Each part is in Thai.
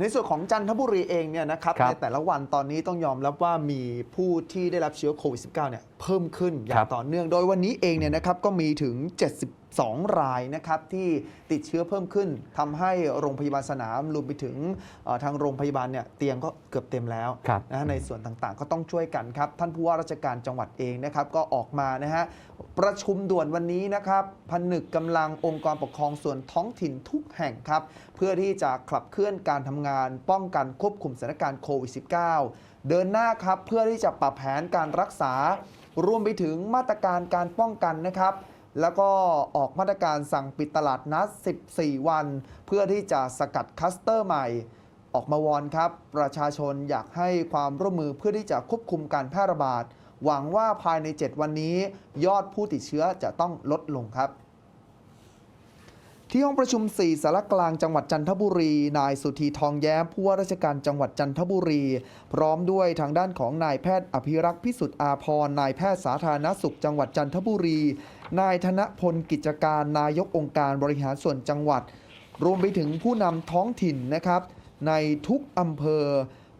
ในส่วนของจันทบุรีเองเนี่ยนะครับครับในแต่ละวันตอนนี้ต้องยอมรับว่ามีผู้ที่ได้รับเชื้อโควิด -19 เนี่ยเพิ่มขึ้นอย่าครังบ ต่อเนื่อง โดยวันนี้เองเนี่ยนะครับก็มีถึง 72รายนะครับที่ติดเชื้อเพิ่มขึ้นทำให้โรงพยาบาลสนามรวมไปถึงเอ่อทางโรงพยาบาลเนี่ยเตียงก็เกือบเต็มแล้วครับนะฮะในส่วนต่างๆ ก็ต้องช่วยกันครับ ท่านผู้ว่าราชการจังหวัดเองนะครับก็ออกมานะฮะประชุมด่วนวันนี้นะครับผนึกกำลังองค์กรปกครองส่วนท้องถิ่นทุกแห่งครับ เพื่อที่จะขับเคลื่อนการทำงาน ป้องกันควบคุมสถานการณ์โควิด -19 เดินหน้าครับเพื่อที่จะปรับแผนการรักษารวมไปถึงมาตรการการป้องกันนะครับ แล้วก็ออกมาตรการสั่งปิดตลาดนัด 14 วัน เพื่อที่จะสกัดคัสเตอร์ใหม่ ออกมาวอนครับ ประชาชนอยากให้ความร่วมมือเพื่อที่จะควบคุมการแพร่ระบาด หวังว่าภายใน 7 วันนี้ ยอดผู้ติดเชื้อจะต้องลดลงครับ ที่ห้องประชุม 4 สารกลางจังหวัดจันทบุรี นายสุธีทองแย้มผู้ว่าราชการจังหวัดจันทบุรี พร้อมด้วยทางด้านของนายแพทย์อภิรักษ์พิสุทธิ์อาพรนายแพทย์สาธารณสุขจังหวัดจันทบุรี นายธนพลกิจการนายกองค์การบริหารส่วนจังหวัด รวมไปถึงผู้นำท้องถิ่นนะครับ ในทุกอำเภอ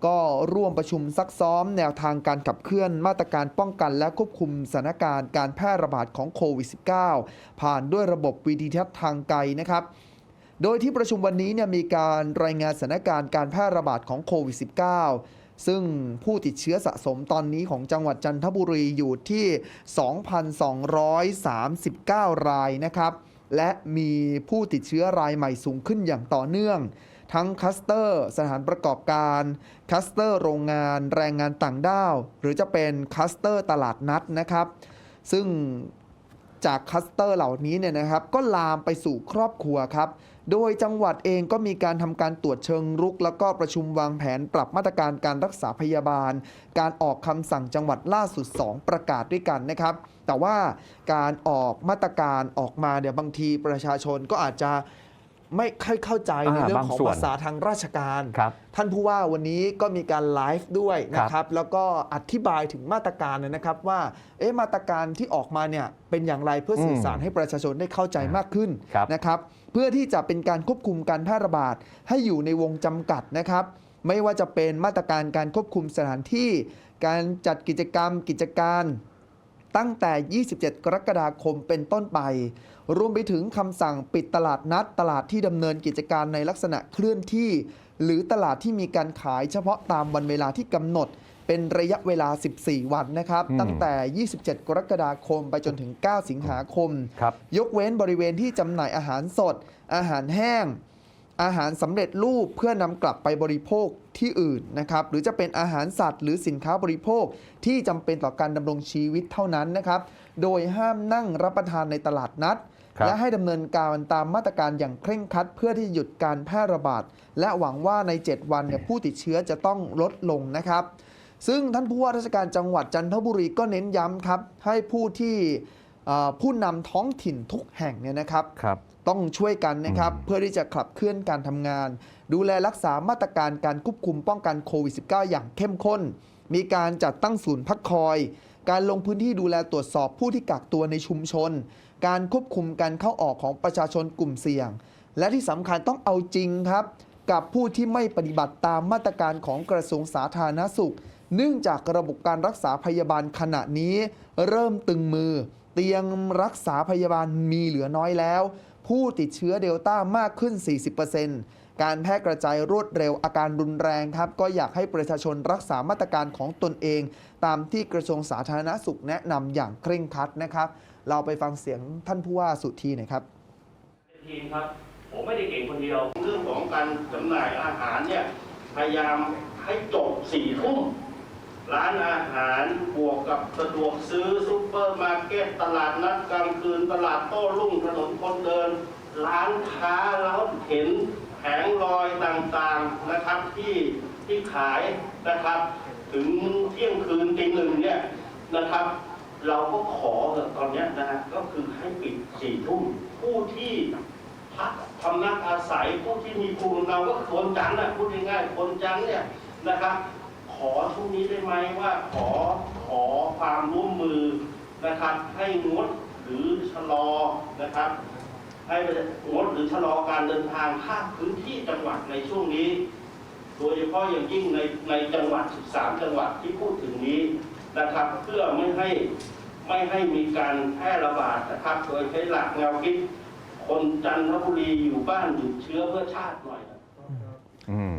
ก็ร่วมประชุมซักซ้อมแนวทางการขับเคลื่อนมาตรการป้องกันและควบคุมสถานการณ์การแพร่ระบาดของโควิด -19 ผ่านด้วยระบบวิดีทัศน์ทางไกลนะครับ โดยที่ประชุมวันนี้เนี่ยมีการรายงานสถานการณ์การแพร่ระบาดของโควิด -19 ซึ่งผู้ติดเชื้อสะสมตอนนี้ของจังหวัดจันทบุรีอยู่ที่ 2,239 รายนะครับ และมีผู้ติดเชื้อรายใหม่สูงขึ้นอย่างต่อเนื่อง ทั้งคัสเตอร์ สถานประกอบการคัสเตอร์โรงงานแรงงานต่างด้าว หรือจะเป็นคัสเตอร์ตลาดนัดนะครับ ซึ่งจากคัสเตอร์เหล่านี้เนี่ยนะครับ ก็ลามไปสู่ครอบครัวครับ โดยจังหวัดเองก็มีการทำการตรวจเชิงรุก แล้วก็ประชุมวางแผนปรับมาตรการการรักษาพยาบาล การออกคำสั่งจังหวัดล่าสุด 2 ประกาศด้วยกันนะครับ แต่ว่าการออกมาตรการออกมาเนี่ยบางทีประชาชนก็อาจจะ ไม่ค่อยเข้าใจในอ่าเรื่องบางของส่วนภาษาทางราชการ ครับท่านผู้ว่าวันนี้ก็มีการไลฟ์ด้วยนะคครัรับ บ แล้วก็อธิบายถึงมาตรการนะครับว่า เอ๊ะมาตรการที่ออกมาเนี่ยเป็นอย่างไรเพื่อสื่อสารให้ประชาชนได้เข้าใจมากขึ้นครับ นะครับ เพื่อที่จะเป็นการควบคุมการแพร่ระบาดให้อยู่ในวงจำกัดนะครับ ไม่ว่าจะเป็นมาตรการการควบคุมสถานที่ การจัดกิจกรรมกิจการ ตั้งแต่ 27 กรกฎาคมเป็นต้นไป รวมไปถึงคำสั่งปิดตลาดนัด ตลาดที่ดำเนินกิจการในลักษณะเคลื่อนที่ หรือตลาดที่มีการขายเฉพาะตามวันเวลาที่กำหนด เป็นระยะเวลา 14 วันนะครับอืมตั้งแต่ 27 กรกฎาคมไปจนถึง 9 สิงหาคมครับยกเว้นบริเวณที่จำหน่ายอาหารสด อาหารแห้ง อาหารสำเร็จรูปเพื่อนำกลับไปบริโภคที่อื่นนะครับหรือจะเป็นอาหารสัตว์ หรือสินค้าบริโภคที่จำเป็นต่อการดำรงชีวิตเท่านั้นนะครับโดยห้ามนั่งรับประทานในตลาดนัดครับและให้ดำเนินการตามมาตรการอย่างเคร่งครัด เพื่อที่จะหยุดการแพร่ระบาด และหวังว่าใน 7 วันเนี่ยผู้ติดเชื้อจะต้องลดลงนะครับ ซึ่งท่านผู้ว่าราชการจังหวัดจันทบุรีก็เน้นย้ำครับให้ผู้ที่เอ่อผู้นำท้องถิ่นทุกแห่งเนี่ยนะครับครับ ต้องช่วยกันนะครับอืมเพื่อที่จะขับเคลื่อนการทำงาน ดูแลรักษามาตรการการควบคุมป้องกันโควิด -19 อย่างเข้มข้น มีการจัดตั้งศูนย์พักคอย การลงพื้นที่ดูแลตรวจสอบผู้ที่กักตัวในชุมชน การควบคุมการเข้าออกของประชาชนกลุ่มเสี่ยง และที่สำคัญต้องเอาจริงครับ กับผู้ที่ไม่ปฏิบัติตามมาตรการของกระทรวงสาธารณสุข เนื่องจากระบบการรักษาพยาบาลขณะนี้ เริ่มตึงมือ เตียงรักษาพยาบาลมีเหลือน้อยแล้ว ผู้ติดเชื้อเดลต้ามากขึ้น 40%การแพร่กระจายรวดเร็วอาการรุนแรงครับ ก็อยากให้ประชาชนรักษามาตรการของตนเอง ตามที่กระทรวงสาธารณสุขแนะนำอย่างเคร่งครัดนะครับ เราไปฟังเสียงท่านผู้ว่าสุธีหน่อยครับทีมครับผมไม่ได้เก่งคนเดียว เรื่องของการจำหน่ายอาหารเนี่ยพยายามให้จบสี่ทุ่ม ร้านอาหารบวกกับสะดวกซื้อซุปเปอร์มาร์เก็ตตลาดนัดกลางคืนตลาดโต้รุ่งถนนคนเดิน ร้านค้าแล้วเห็นแผงลอยต่างๆนะครับที่ที่ขายนะครับ ถึงเที่ยงคืนตีหนึ่งเนี่ยนะครับ เราก็ขอตอนนี้นะฮะก็คือให้ปิดสี่ทุ่มผู้ที่พักพำนักอาศัยผู้ที่มีภูมิเนาก็คนจันนะพูดง่ายๆคนจันเนี่ยนะครับ ขอช่วงนี้ได้ไหมว่าขอขอความร่วมมือนะครับ ให้งดหรือชะลอนะครับ ให้งดหรือชะลอการเดินทางข้ามพื้นที่จังหวัดในช่วงนี้ โดยเฉพาะอย่างยิ่งในในจังหวัด 13 จังหวัดที่พูดถึงนี้นะครับ เพื่อไม่ให้ไม่ให้มีการแพร่ระบาดนะครับ โดยใช้หลักแนวคิดคนจันทบุรีอยู่บ้านหยุดเชื้อเพื่อชาติหน่อยอืม